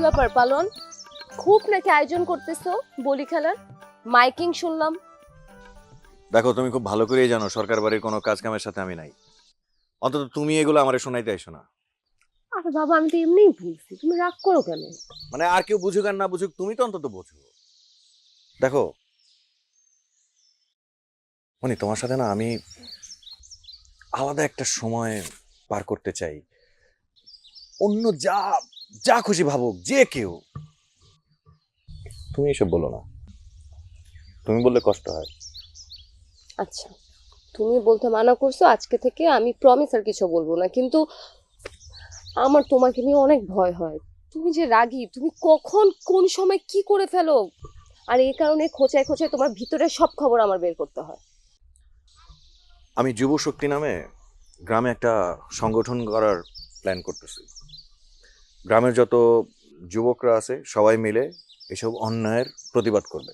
ব্যাপার পালন? খুব নাকি আয়োজন করতেছো বলি খেলার? মাইকিং শুনলাম। দেখো তুমি খুব ভালো করেই জানো সরকার বাড়ির কোনো কাজ কামের সাথে আমি নাই। অন্তত তুমি এগুলো আমারে শোনাইতে আইসো না। আরে বাবা আমি তো এমনিই বলছি তুমি রাগ করো কেন? মানে আর কেউ বুঝুক আর না বুঝুক তুমি তো অন্তত বোঝো। দেখো মানে তোমার সাথে না আমি আলাদা একটা সময় পার করতে চাই। অন্য যা যা খুশি ভাবুক যে কেউ। তুমি এসব বলো না। তুমি বললে কষ্ট হয়। আচ্ছা তুমি বলতে মানা করছ আজকে থেকে আমি প্রমিস আর কিছু বলব না কিন্তু আমার তোমাকে নিয়ে অনেক ভয় হয়। তুমি যে রাগী তুমি কখন কোন সময় কি করে ফেলো? আর এই কারণে খোঁচায় খোঁচায় তোমার ভিতরে সব খবর আমার বের করতে হয়। আমি যুব শক্তি নামে গ্রামে একটা সংগঠন করার প্ল্যান করতেছি। গ্রামের যত যুবকরা আছে সবাই মিলে এসব অন্যায়ের প্রতিবাদ করবে।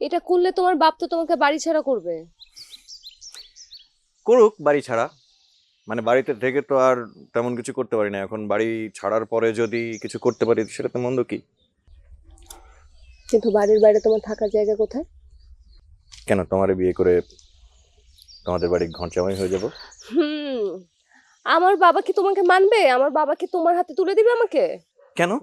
এটা করলে তোমার বাপ তো তোমাকে বাড়ি ছাড়া করবে। করুক বাড়ি ছাড়া। মানে বাড়িতে থেকে তো আর তেমন কিছু করতে পারি না। এখন বাড়ি ছাড়ার পরে যদি কিছু করতে পারি সেটা তো মন্দ কি? কিন্তু বাড়ির বাইরে তোমার থাকার জায়গা কোথায়? কেন? তোমারে বিয়ে করে তোমাদের বাড়ি ঘঞ্চামাই হয়ে যাব। হুম। আমার বাবা কি তোমাকে মানবে? আমার বাবা কি তোমার হাতে তুলে দিবে আমাকে? কেন?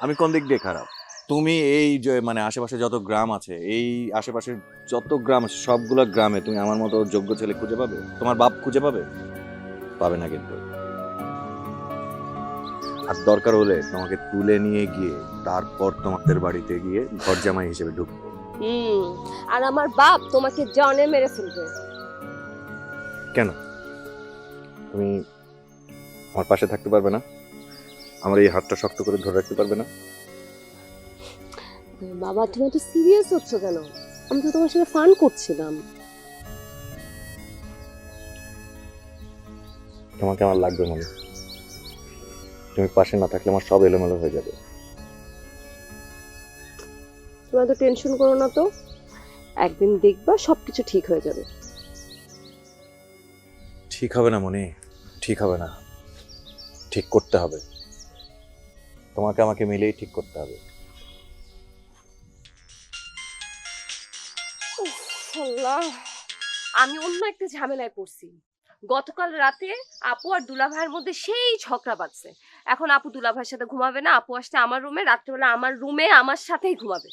আমি কোন দিক দিয়ে খারাপ? তুমি এই যে মানে আশেপাশে যত গ্রাম আছে এই আশেপাশের যত গ্রাম আছে সবগুলো গ্রামে তুমি আমার মতো যোগ্য ছেলে খুঁজে পাবে? তোমার বাপ খুঁজে পাবে? পাবে না কিন্তু। আর দরকার হলে তোমাকে তুলে নিয়ে গিয়ে তারপর তোমাদের বাড়িতে গিয়ে ঘর জামাই হিসেবে ঢুকবো। হুম আর আমার বাপ তোমাকে জনে মেরে ফেলবে। কেন? তুমি আমার পাশে থাকতে পারবে না। আমার এই হাতটা শক্ত করে ধরে রাখতে পারবে না। বাবা তুমি তো সিরিয়াস হচ্ছ কেন? আমি তো তোমার সাথে ফান করছিলাম। তোমাকে আমার লাগবে মনে। তুমি পাশে না থাকলে আমার সব এলোমেলো হয়ে যাবে। তুমি এত টেনশন করো না তো। একদিন দেখবা সবকিছু ঠিক হয়ে যাবে। ঠিক হবে না মনে। ঠিক হবে না। ঠিক করতে হবে। তোমাকে আমাকে মিলেই ঠিক করতে হবে। আল্লাহ। আমি অন্য একটা ঝামেলায় পড়ছি। গতকাল রাতে আপু আর দুলা ভাইয়ের মধ্যে সেই ঝগড়া বাজছে এখন আপু দুলা ভাইয়ের সাথে ঘুমাবে না আপু আসছে আমার রুমে রাত্রেবেলা আমার রুমে আমার সাথেই ঘুমাবে।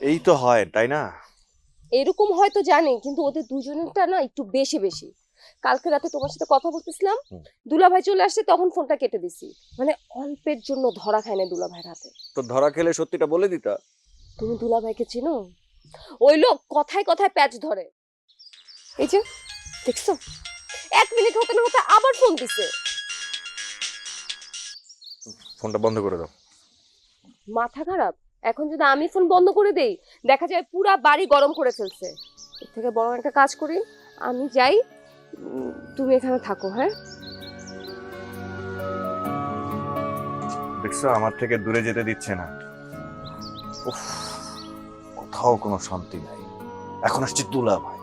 এই তো হয় তাই না? এরকম হয়তো জানি কিন্তু ওদের দুজনেরটা না একটু বেশি বেশি। কালকে রাতে তোমার সাথে কথা বলতেছিলাম হুম। দুলা ভাই চলে আসছে তখন ফোনটা কেটে দিছি। মানে অল্পের জন্য ধরা খায় না দুলা ভাইয়ের হাতে। তো ধরা খেলে সত্যিটা বলে দিতা? তুমি দুলা ভাইকে চিনো? ওই লোক কথায় কথায় প্যাচ ধরে। এই যে দেখছ? এক মিনিট হতে না হতে আবার ফোন দিছে। ফোনটা বন্ধ করে দাও। মাথা খারাপ? এখন যদি আমি ফোন বন্ধ করে দেই, দেখা যায় পুরা বাড়ি গরম করে ফেলছে। এর থেকে বড় একটা কাজ করি, আমি যাই তুমি এখানে থাকো হ্যাঁ? দেখছ, আমার থেকে দূরে যেতে দিচ্ছে না। কোথাও কোনো শান্তি নাই। এখন আসছে দুলা ভাই